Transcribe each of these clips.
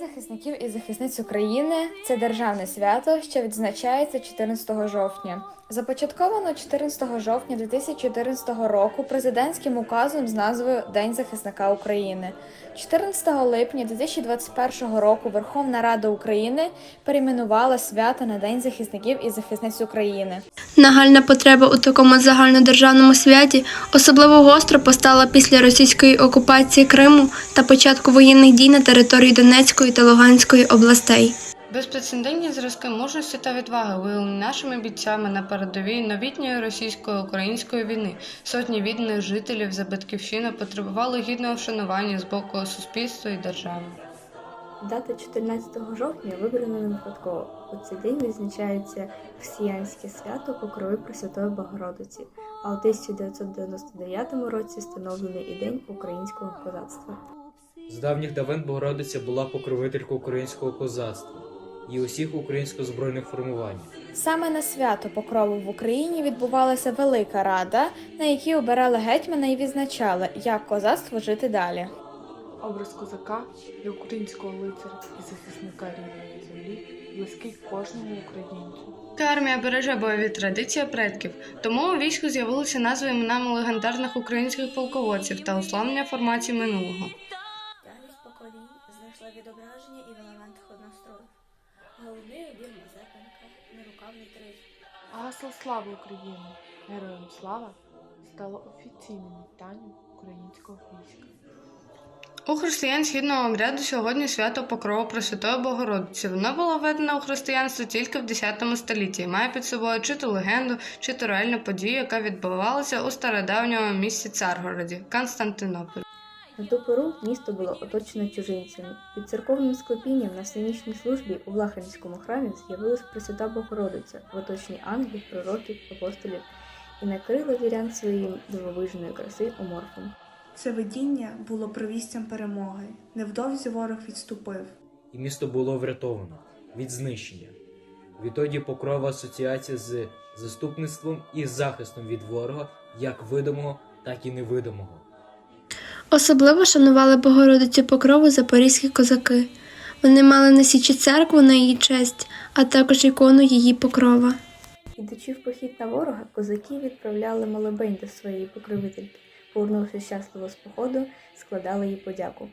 захисників і захисниць України це державне свято, що відзначається 14 жовтня. Започатковано 14 жовтня 2014 року президентським указом з назвою День захисника України. 14 липня 2021 року Верховна Рада України перейменувала свято на День захисників і захисниць України. Нагальна потреба у такому загальнодержавному святі особливо гостро постала після російської окупації Криму та початку воєнних дій на території Донецької та Луганської областей. Безпрецедентні зразки мужності та відваги виявлені нашими бійцями на передовій новітньої російсько-української війни. Сотні відданих жителів за батьківщину потребували гідного вшанування з боку суспільства і держави. Дата 14 жовтня вибрана не випадково. У цей день відзначається християнське свято Покрови Пресвятої Богородиці, а у 1999 році встановлений і День українського козацтва. З давніх давен Богородиця була покровителькою українського козацтва і усіх українсько-збройних формувань. Саме на свято Покрову в Україні відбувалася велика рада, на якій обирали гетьмана і відзначали, як козацтво жити далі. Образ козака як українського лицаря і захисника рідної землі близький кожному українцю. Та армія береже бойові традиції предків, тому у війську з'явилися назви іменами легендарних українських полководців та уславлення формацій минулого. Тягність поколінь знайшла відображення і в елементах однострою. Головний обір Мазепенка, нерукавний тризуб. Гасло слави України! Героям слава стало офіційним вітанням українського війська. У християн східного обряду сьогодні свято Покрову Пресвятої Богородиці. Воно було введено у християнство тільки в X столітті і має під собою чи то легенду, чи то реальну подію, яка відбувалася у стародавньому місті Царгороді Константинополь. На ту пору місто було оточено чужинцями. Під церковним склепінням на всенічній службі у Влаханському храмі з'явилась Пресвята Богородиця в оточенні ангелів, пророків, апостолів і накрила вірян своїм дивовижної краси оморфом. Це видіння було провістям перемоги. Невдовзі ворог відступив. І місто було врятовано від знищення. Відтоді покрова асоціація з заступництвом і захистом від ворога, як видимого, так і невидимого. Особливо шанували Богородицю Покрову запорізькі козаки. Вони мали на січі церкву на її честь, а також ікону її покрова. Ідучи в похід на ворога, козаки відправляли молебень до своєї покровительки. повернувши щасливо з походу, складали їй подяку.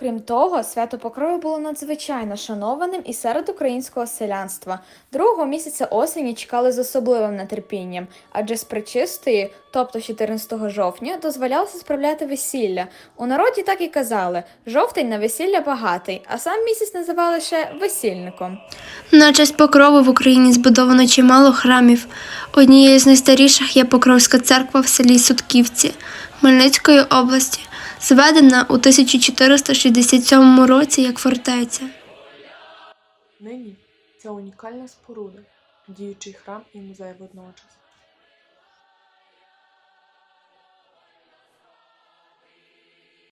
Крім того, свято Покрови було надзвичайно шанованим і серед українського селянства. Другого місяця осені чекали з особливим нетерпінням, адже з причистої, тобто 14 жовтня, дозволялося справляти весілля. У народі так і казали: жовтень на весілля багатий, а сам місяць називали ще весільником. На честь покрови в Україні збудовано чимало храмів. Однією з найстаріших є Покровська церква в селі Сутківці Хмельницької області, зведена у 1467 році як фортеця. Нині це унікальна споруда, діючий храм і музей водночас.